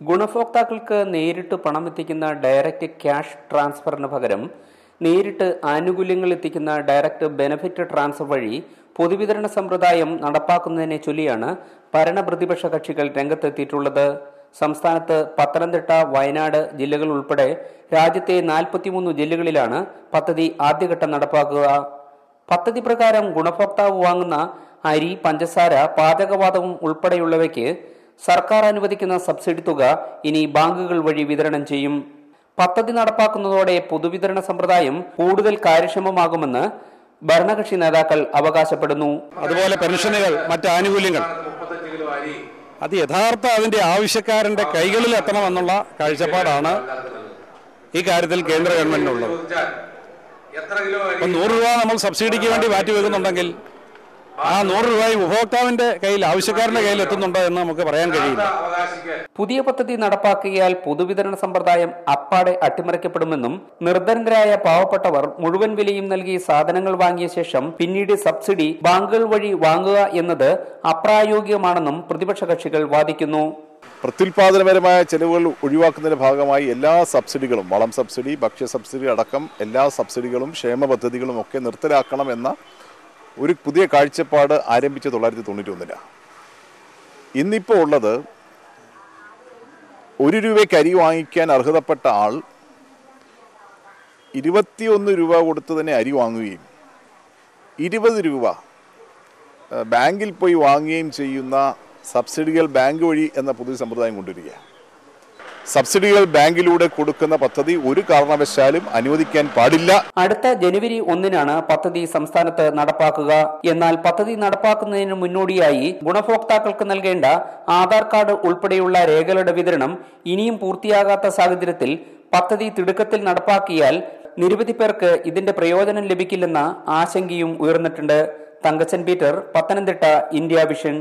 ഗുണഭോക്താക്കൾക്ക് നേരിട്ട് പണം എത്തിക്കുന്ന ഡയറക്റ്റ് ക്യാഷ് ട്രാൻസ്ഫറിന് പകരം നേരിട്ട് ആനുകൂല്യങ്ങൾ എത്തിക്കുന്ന ഡയറക്റ്റ് ബെനഫിറ്റ് ട്രാൻസ്ഫർ വഴി പൊതുവിതരണ സമ്പ്രദായം നടപ്പാക്കുന്നതിനെ ചൊല്ലിയാണ് ഭരണപ്രതിപക്ഷ കക്ഷികൾ രംഗത്തെത്തിയിട്ടുള്ളത്. സംസ്ഥാനത്ത് പത്തനംതിട്ട വയനാട് ജില്ലകൾ ഉൾപ്പെടെ രാജ്യത്തെ നാൽപ്പത്തിമൂന്ന് ജില്ലകളിലാണ് പദ്ധതി ആദ്യഘട്ടം നടപ്പാക്കുക. പദ്ധതി പ്രകാരം ഗുണഭോക്താവ് വാങ്ങുന്ന അരി പഞ്ചസാര പാചകവാതകം ഉൾപ്പെടെയുള്ളവയ്ക്ക് സർക്കാർ അനുവദിക്കുന്ന സബ്സിഡി തുക ഇനി ബാങ്കുകൾ വഴി വിതരണം ചെയ്യും. പദ്ധതി നടപ്പാക്കുന്നതോടെ പൊതുവിതരണ സമ്പ്രദായം കൂടുതൽ കാര്യക്ഷമമാകുമെന്ന് ഭരണകക്ഷി നേതാക്കൾ അവകാശപ്പെടുന്നു. അതുപോലെ പെൻഷനുകൾ മറ്റു ആനുകൂല്യങ്ങൾ. അത് യഥാർത്ഥ അതിന്റെ ആവശ്യക്കാരന്റെ കൈകളിൽ എത്തണമെന്നുള്ള കാഴ്ചപ്പാടാണ് ഈ കാര്യത്തിൽ കേന്ദ്ര ഗവൺമെന്റിനുള്ളത്. നൂറ് രൂപ നമ്മൾ സബ്സിഡിക്ക് വേണ്ടി മാറ്റിവെക്കുന്നുണ്ടെങ്കിൽ ആ നൂറ് രൂപയും ഉപഭോക്താവിന്റെ കയ്യിൽ ആവശ്യക്കാരന്റെ കയ്യിൽ എത്തുന്നുണ്ടോ എന്ന് നമുക്ക് പറയാൻ കഴിയില്ല. പുതിയ പദ്ധതി നടപ്പാക്കിയാൽ പൊതുവിതരണ സമ്പ്രദായം അപ്പാടെ അട്ടിമറിക്കപ്പെടുമെന്നും നിർദ്ധനരായ പാവപ്പെട്ടവർ മുഴുവൻ വിലയും നൽകി സാധനങ്ങൾ വാങ്ങിയ ശേഷം പിന്നീട് സബ്സിഡി ബാങ്കുകൾ വഴി വാങ്ങുക എന്നത് അപ്രായോഗികമാണെന്നും പ്രതിപക്ഷ കക്ഷികൾ വാദിക്കുന്നു. പ്രത്യുൽപാദനപരമായ ചെലവുകൾ ഒഴിവാക്കുന്നതിന്റെ ഭാഗമായി എല്ലാ സബ്സിഡികളും വളം സബ്സിഡി ഭക്ഷ്യ സബ്സിഡി അടക്കം എല്ലാ സബ്സിഡികളും ക്ഷേമ പദ്ധതികളും ഒക്കെ നിർത്തലാക്കണം എന്ന ഒരു പുതിയ കാഴ്ചപ്പാട് ആരംഭിച്ച തൊള്ളായിരത്തി തൊണ്ണൂറ്റി ഒന്നിലാണ് ഇന്നിപ്പോൾ ഉള്ളത് ഒരു രൂപയ്ക്ക് അരി വാങ്ങിക്കാൻ അർഹതപ്പെട്ട ആൾ ഇരുപത്തിയൊന്ന് രൂപ കൊടുത്ത് തന്നെ അരി വാങ്ങുകയും ഇരുപത് രൂപ ബാങ്കിൽ പോയി വാങ്ങുകയും ചെയ്യുന്ന സബ്സിഡികൾ ബാങ്ക് വഴി എന്ന പുതിയ സമ്പ്രദായം കൊണ്ടുവരിക സബ്സിഡികൾ ബാങ്കിലൂടെ കൊടുക്കുന്ന പദ്ധതി ഒരു കാരണവശാലും അനുവദിക്കാൻ പാടില്ല. അടുത്ത ജനുവരി ഒന്നിനാണ് പദ്ധതി സംസ്ഥാനത്ത് നടപ്പാക്കുക. എന്നാൽ പദ്ധതി നടപ്പാക്കുന്നതിന് മുന്നോടിയായി ഗുണഭോക്താക്കൾക്ക് നൽകേണ്ട ആധാർ കാർഡ് ഉൾപ്പെടെയുള്ള രേഖകളുടെ വിതരണം ഇനിയും പൂർത്തിയാകാത്ത സാഹചര്യത്തിൽ പദ്ധതി തിടുക്കത്തിൽ നടപ്പാക്കിയാൽ നിരവധി പേർക്ക് ഇതിന്റെ പ്രയോജനം ലഭിക്കില്ലെന്ന ആശങ്കയും ഉയർന്നിട്ടുണ്ട്. Thankachan Peter Pathanamthitta India Vision.